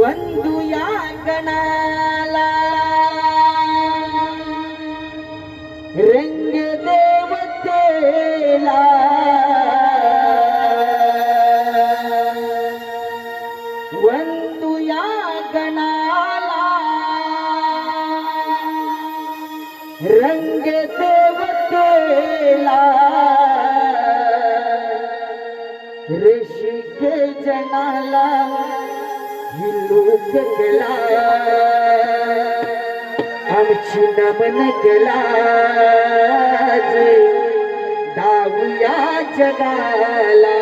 ಒಂದು ಯಾಂಗಣ ರಂಗ ದೇವತೇಲ ಒಂದು ಯಾಂಗಣ ರಂಗ मिला। ऋषि के जनाला हिलूक गला हम छिनमन गला दाविया जगाला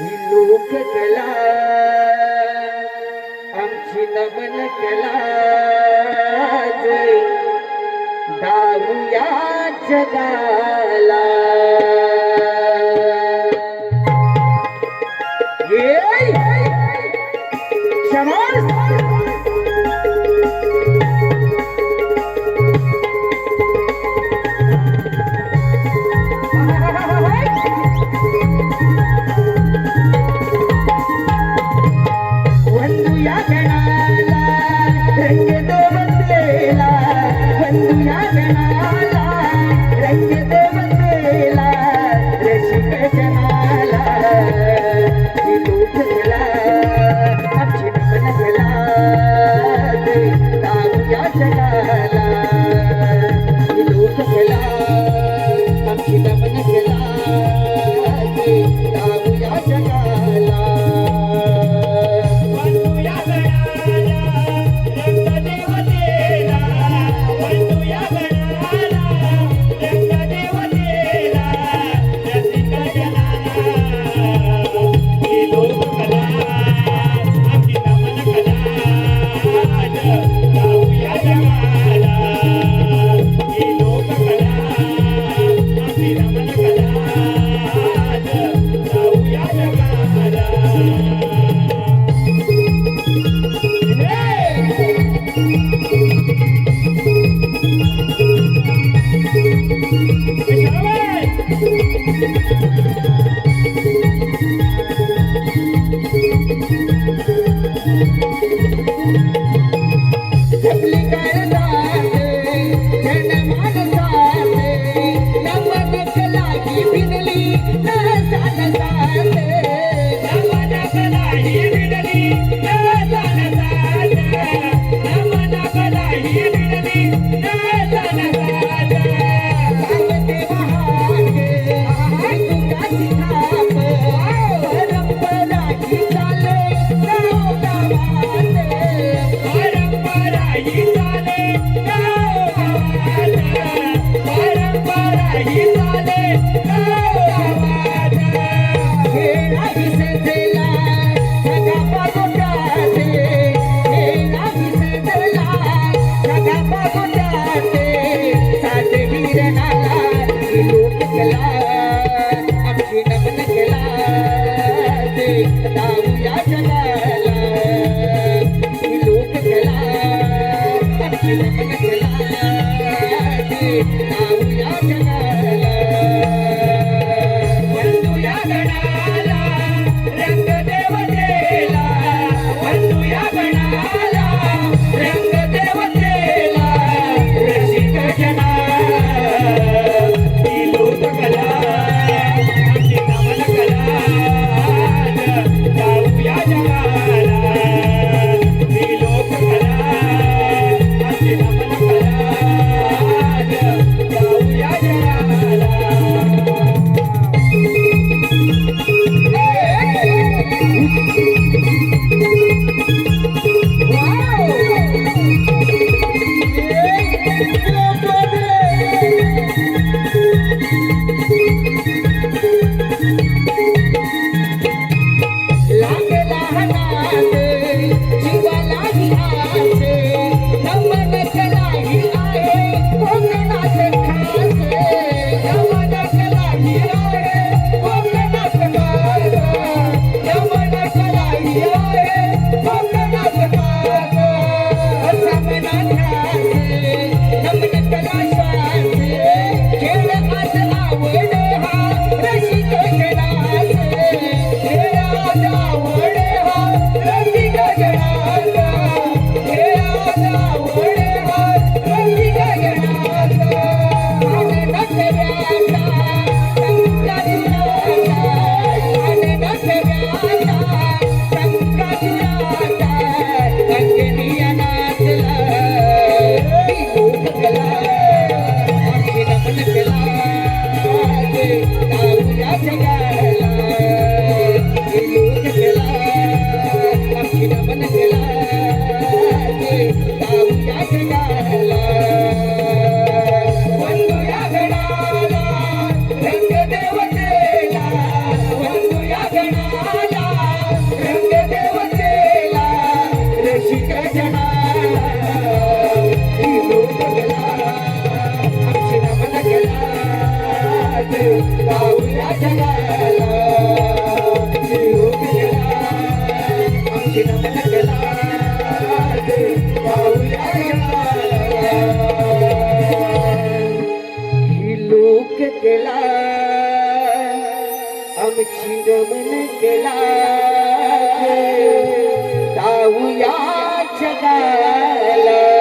हिलूक गला हम छिनमन गला गाऊया जगा राम चिरमन केला जाऊया जगाला।